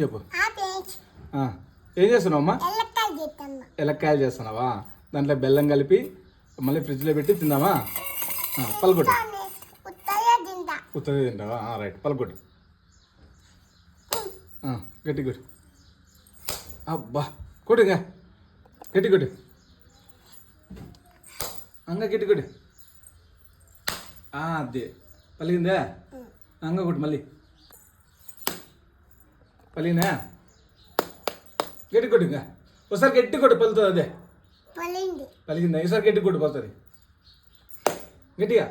చెప్పు. ఏం చేస్తున్నావు అమ్మా? ఎలక్కాయలు చేస్తున్నావా? దాంట్లో బెల్లం కలిపి మళ్ళీ ఫ్రిడ్జ్లో పెట్టి తిందామా? తింటా. ఉత్తది తింటావా? రైట్. పలుకొట్టు ఆ, గట్టి కొట్టు అబ్బా కొట్టుగా. గట్టి కొట్టు అంగ గట్టి కొట్టు అదే. పలిగిందా? అంగ కొట్టు మళ్ళీ. పలిగిందా గట్టి కొట్టు ఇంకా ఒకసారి గట్టి కొట్టు పలుతుంది అదే పలింది పలిగిందా ఈసారి గట్టి కొట్టు పోతుంది గట్టిగా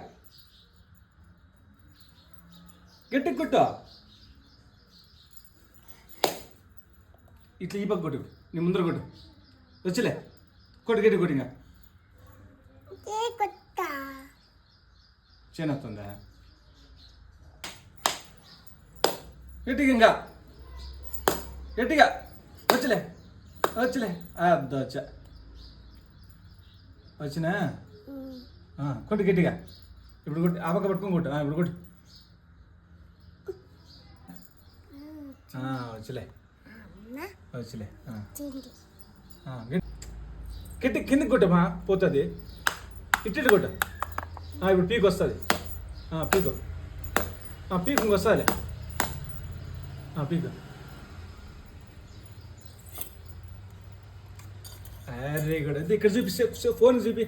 గట్టి కొట్టు ఇట్లా ఈ పక్క కొట్టు నీ ముందర కొట్టు వచ్చలే కొట్టు గట్టి కొట్టు ఇంకా ఏ కొత్త చేనొస్తుందా గట్టిగా ఇంకా గట్టిగా. వచ్చలే వచ్చలే. అద్దా వచ్చా వచ్చినా? కొట్టు గట్టిగా. ఇప్పుడు కొట్టి ఆ పక్క పట్టుకొని కొట్టు. ఇప్పుడు కొట్టు. వచ్చలే. వచ్చలే గట్టి కిందకి కొట్టమా పోతుంది. ఇట్టి కొట్టు. ఇప్పుడు పీక్ వస్తుంది. పీకు. పీక్ ఇంకొస్తుంది పీకు. అరే కూడా అది ఇక్కడ చూపి ఫోన్ చూపి.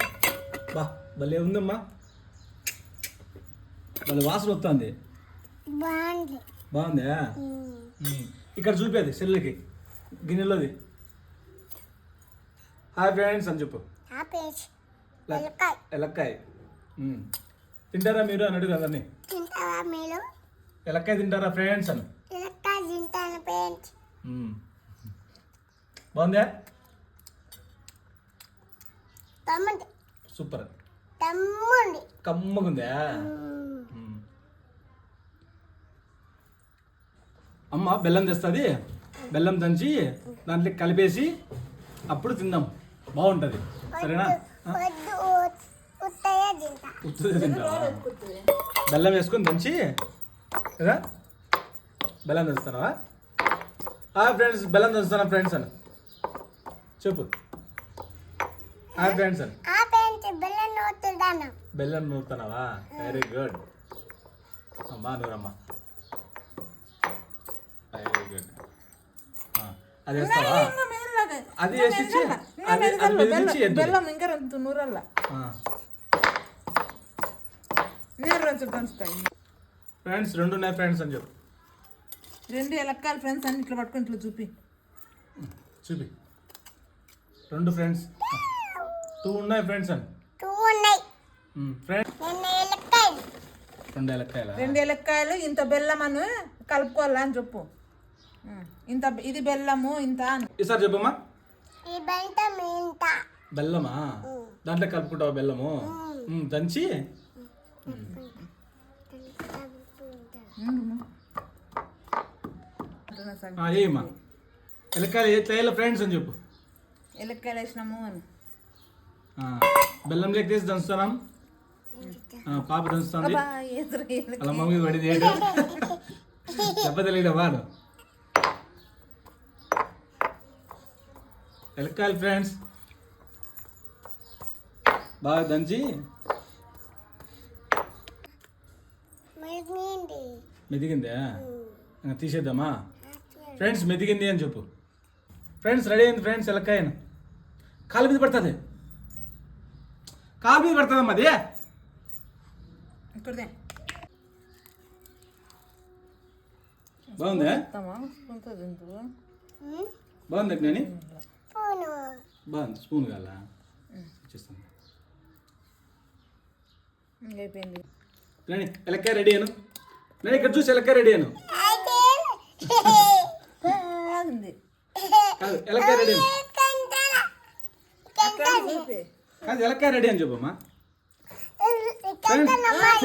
బా భలే ఉందమ్మా. భలే వాసన వస్తుంది బాగుంది. ఇక్కడ చూపేది సెల్లుకి గిన్నెలోది. హాయ్ ఫ్రెండ్స్ అని చెప్పు. ఎలక్కాయ. తింటారా మీరు అని అడుగు అందరినీ. ఎలక్కాయ తింటారా ఫ్రెండ్స్ అని. బాగుందా? తమ్ముంది సూపర్. తమ్ముంది కమ్మగుందా. అమ్మ బెల్లం తెస్తుంది. బెల్లం దంచి దాంట్లో కలిపేసి అప్పుడు తిందాం. బాగుంటుంది. సరేనా? ఉత్తది తింటావా బెల్లం వేసుకొని దంచి కదా? బెల్లం దంచుతావా హాయ్ ఫ్రెండ్స్ బెల్లం దంచుతానా ఫ్రెండ్స్ అని. చెప్పు. ఫ్రెండ్స్ అని. ఆ బెల్లం నోతున్నాను బెల్లం వెరీ గుడ్ అమ్మా నూరమ్మా వెరీ గుడ్ అది వేస్తావా? అది. వేసి అది అది మెదిలించి ఎద్దు బెల్లం ఇంకా రెండు నూరల్ల. నేను రెండు దంచుతాయి ఫ్రెండ్స్ రెండు ఉన్నాయి ఫ్రెండ్స్ అని చెప్పు. రెండు ఎలక్కాయలు ఫ్రెండ్స్ అన్ని ఇట్లా పట్టుకొని ఇట్లా చూపి. చూపి. రెండు ఫ్రెండ్స్ టూ ఉన్నాయి ఫ్రెండ్స్ అని టూ ఉన్నాయి ఫ్రెండ్స్ రెండు ఎలక్కాయల రెండు ఎలక్కాయలు ఇంత బెల్లం అని కలుపుకోవాలా అని చెప్పు. ఇంత ఇది బెల్లము ఇంత అని ఈసారి చెప్పమ్మా ఈ బెంట మింట బెల్లమా దాంట్లో కలుపుకుంటావా బెల్లము దంచి ఏయమ్మా ఎలక్కాయలు ఎట్లా ఫ్రెండ్స్ అని చెప్పు ఎలక్కాయలు వేసినాము అని బెల్లం లెక్క తీసి దంచుతున్నాం ఆ, పాప దంచుతుంది. అబ్బా, ఎదురు ఎలక్కాయ. అలా మమ్మీ పడింది ఏంటి చెప్పదలేదా వాడు. ఎలక్కాయలు ఫ్రెండ్స్. బాగా దంచి. మెదిగిందా. తీసేద్దామా? ఫ్రెండ్స్ మెదిగింది అని చెప్పు. ఫ్రెండ్స్ రెడీ అయింది ఫ్రెండ్స్ ఎలక్కాయను. కాలు మీద పడుతుంది. కాలు మీద పడుతుందమ్మా అది. ఇక్కడదే. బాగుందా? బాగుంది నేను బాగుంది స్పూన్ కాల ఇచ్చేస్తాను. ఎలక్కాయ రెడీ అను నేను ఇక్కడ చూసి ఎలక్కాయ రెడీ అను ఎలక్కాయ రెడీ అను అక్కడ చూపి కాదు ఎలక్కాయ రెడీ అని చెప్పమ్మా.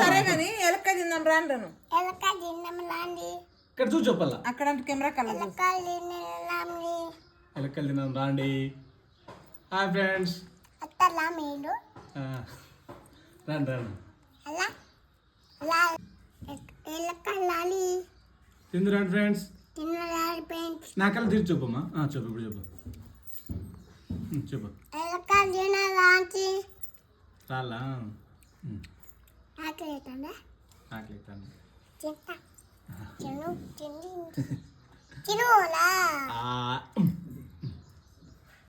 సరే కానీ ఎలక్కాయ తిందాం రాండను ఎలకాయ తిన్నాములాండి ఇక్కడ చూసి చెప్పాలా? అక్కడ అంటే కెమెరా కలర్ ఎలకాయ తిన్నాము ఎలక్కలు తిన్నాం రాండి హాయ్ ఫ్రెండ్స్. అత్తలా మీరు రండి రండి అలా? అలా? ఎలకాయ లాలి. తిందురండి ఫ్రెండ్స్. తినలాడిపోయింది నా కళ్ళు తీర్చి చెప్పమ్మా. ఆ, చెప్పు ఇప్పుడు చెప్పు. చెప్పు. ಅಜ್ಜಿ ಸಾಲ ಆಕಲಿ ತಂದೆ ಆಕಲಿ ತಂದೆ ಚಿಂತ ಚಿನ್ನು ಚಿನ್ನು ಚಿನ್ನು ಆ